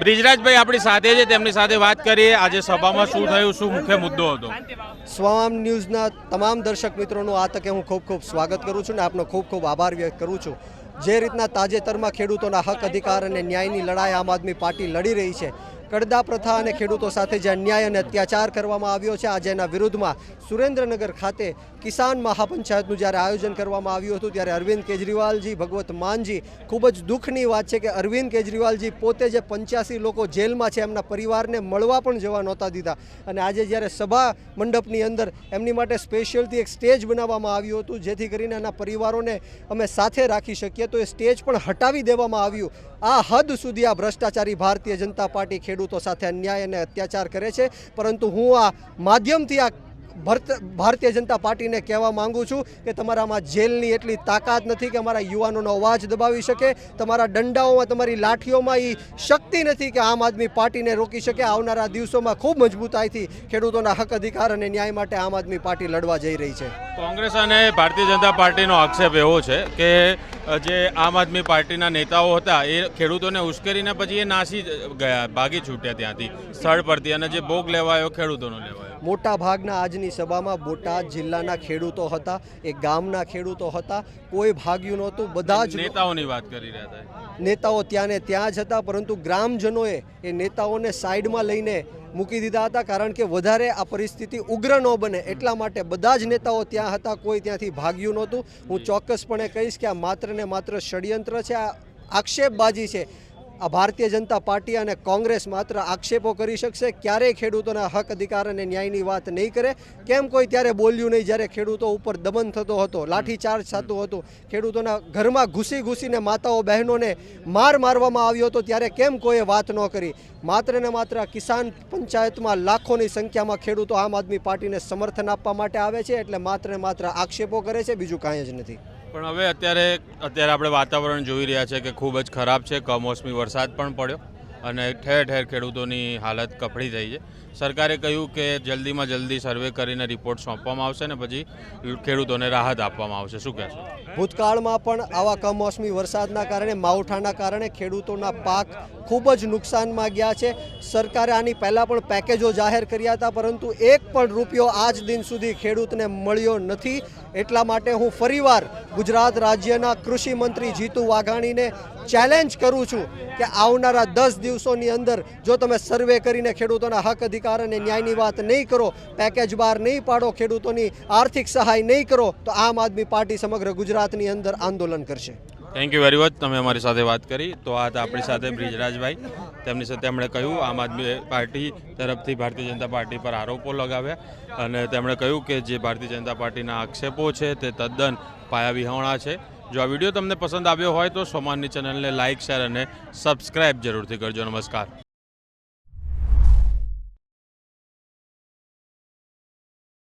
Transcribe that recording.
બ્રિજરાજભાઈ આપણી સાથે છે, તેમની સાથે વાત કરીએ. આજે સભામાં શું થયું, શું મુખ્ય મુદ્દો હતો? સ્વામ ન્યૂઝના તમામ દર્શક મિત્રોનું આ તકે હું ખૂબ ખૂબ સ્વાગત કરું છું ને આપનો ખૂબ ખૂબ આભાર વ્યક્ત કરું છું. જે રીતના તાજેતરમાં ખેડૂતોના હક અધિકાર અને ન્યાયની લડાઈ આમ આદમી પાર્ટી લડી રહી છે કડદા પ્રથા અને ખેડૂતો સાથે જે અન્યાય અને અત્યાચાર કરવામાં આવ્યો છે, આજે એના વિરુદ્ધમાં સુરેન્દ્રનગર ખાતે કિસાન મહાપંચાયતનું જ્યારે આયોજન કરવામાં આવ્યું હતું, ત્યારે અરવિંદ કેજરીવાલજી, ભગવત માનજી ખૂબ જ દુઃખની વાત છે કે અરવિંદ કેજરીવાલજી પોતે જે પંચ્યાસી લોકો જેલમાં છે, એમના પરિવારને મળવા પણ જવા નહોતા દીધા. અને આજે જ્યારે સભા મંડપની અંદર એમની માટે સ્પેશિયલથી એક સ્ટેજ બનાવવામાં આવ્યું હતું, જેથી કરીને એના પરિવારોને અમે સાથે રાખી શકીએ, તો એ સ્ટેજ પણ હટાવી દેવામાં આવ્યું. આ હદ સુધી આ ભ્રષ્ટાચારી ભારતીય જનતા પાર્ટી ખેડૂતો સાથે અન્યાય અને અત્યાચાર કરે છે. પરંતુ હું આ માધ્યમથી આ ભારતીય જનતા પાર્ટીને કહેવા માંગુ છું કે તમારામાં જેલની એટલી તાકાત નથી કે અમારા યુવાનોનો અવાજ દબાવી શકે, તમારા દંડાઓમાં, તમારી લાઠીઓમાં એ શક્તિ નથી કે આમ આદમી પાર્ટીને રોકી શકે. આવનારા દિવસોમાં ખૂબ મજબૂતાઈથી ખેડૂતોના હક અધિકાર અને ન્યાય માટે આમ આદમી પાર્ટી લડવા જઈ રહી છે. કોંગ્રેસ અને ભારતીય જનતા પાર્ટીનો આક્ષેપ એવો છે કે જે આમ આદમી પાર્ટીના નેતાઓ હતા, એ ખેડૂતોને ઉશ્કેરીને પછી એ નાસી ગયા, ભાગી છૂટ્યા ત્યાંથી, સ્થળ પરથી અને જે ભોગ લેવાયો ખેડૂતોનો લેવાયો. મોટા ભાગના આજની સભામાં બોટાદ જિલ્લાના ખેડૂતો હતા એ ગામના ખેડૂતો હતા. કોઈ ભાગ્યું નહોતું બધા જ નેતાઓની વાત કરી રહ્યા હતા. નેતાઓ ત્યાં ને ત્યાં જ હતા પરંતુ ગ્રામજનોએ એ નેતાઓને સાઈડમાં લઈને મૂકી દીધા હતા કારણ કે વધારે આ પરિસ્થિતિ ઉગ્ર ન બને એટલા માટે બધા જ નેતાઓ ત્યાં હતા કોઈ ત્યાંથી ભાગ્યું નહોતું. હું ચોક્કસપણે કહીશ કે આ માત્ર ને માત્ર ષડયંત્ર છે આ આક્ષેપબાજી છે. આ ભારતીય જનતા પાર્ટી અને કોંગ્રેસ માત્ર આક્ષેપો કરી શકશે? ક્યારેય ખેડૂતોના હક, અધિકાર અને ન્યાયની વાત નહીં કરે? કેમ કોઈ ત્યારે બોલ્યું નહીં જ્યારે ખેડૂતો ઉપર દમન થતો હતો, લાઠીચાર્જ થતું હતું? ખેડૂતોના ઘરમાં ઘૂસી ઘૂસીને માતાઓ, બહેનોને માર મારવામાં આવ્યો હતો ત્યારે કેમ કોઈએ વાત ન કરી? માત્ર ને માત્ર કિસાન પંચાયતમાં લાખોની સંખ્યામાં ખેડૂતો આમ આદમી પાર્ટીને સમર્થન આપવા માટે આવે છે એટલે માત્ર ને માત્ર આક્ષેપો કરે છે, બીજું કાંઈ જ નથી. પણ હવે અત્યારે અત્યારે આપણે વાતાવરણ જોઈ રહ્યા છે કે ખૂબ જ ખરાબ છે, કમોસમી વરસાદ પણ પડ્યો. અને ઠેર ઠેર ખેડૂતોની હાલત કપડી થઈ છે. સરકારે કહ્યું કે જલ્દીમાં જલ્દી સર્વે કરીને રિપોર્ટ સોંપવામાં આવશે ને પછી ખેડૂતોને રાહત આપવામાં આવશે. શું કહેશો? ભૂતકાળમાં પણ આવા કમોસમી વરસાદના કારણે, માવઠાના કારણે ખેડૂતોના પાક ખૂબ જ નુકસાનમાં ગયા છે. સરકારે આની પહેલાં પણ પેકેજો જાહેર કર્યા હતા, પરંતુ એક પણ રૂપિયો આજ દિન સુધી ખેડૂતને મળ્યો નથી. એટલા માટે હું ફરીવાર ગુજરાત રાજ્યના કૃષિ મંત્રી જીતુ વાઘાણીને ચેલેન્જ કરું છું કે આવનારા દસ દિવસોની અંદર જો તમે સર્વે કરીને ખેડૂતોના હક, અધિકાર અને ન્યાયની વાત નહીં કરો પેકેજ બહાર નહીં પાડો, ખેડૂતોની આર્થિક સહાય નહીં કરો, તો આમ આદમી પાર્ટી સમગ્ર ગુજરાતની અંદર આંદોલન કરશે. થેન્ક યુ વેરી મચ તમે અમારી સાથે વાત કરી. તો આ આપણી સાથે બ્રિજરાજભાઈ. તેમની સાથે તેમણે કહ્યું, આમ આદમી પાર્ટી તરફથી ભારતીય જનતા પાર્ટી પર આરોપો લગાવ્યા. અને તેમણે કહ્યું કે જે ભારતીય જનતા પાર્ટીના આક્ષેપો છે, તે તદ્દન પાયાવિહોણા છે. જો આ વીડિયો તમને પસંદ આવ્યો હોય તો સોમાનની ચેનલને લાઇક, શેર અને સબસ્ક્રાઇબ જરૂરથી કરજો. નમસ્કાર.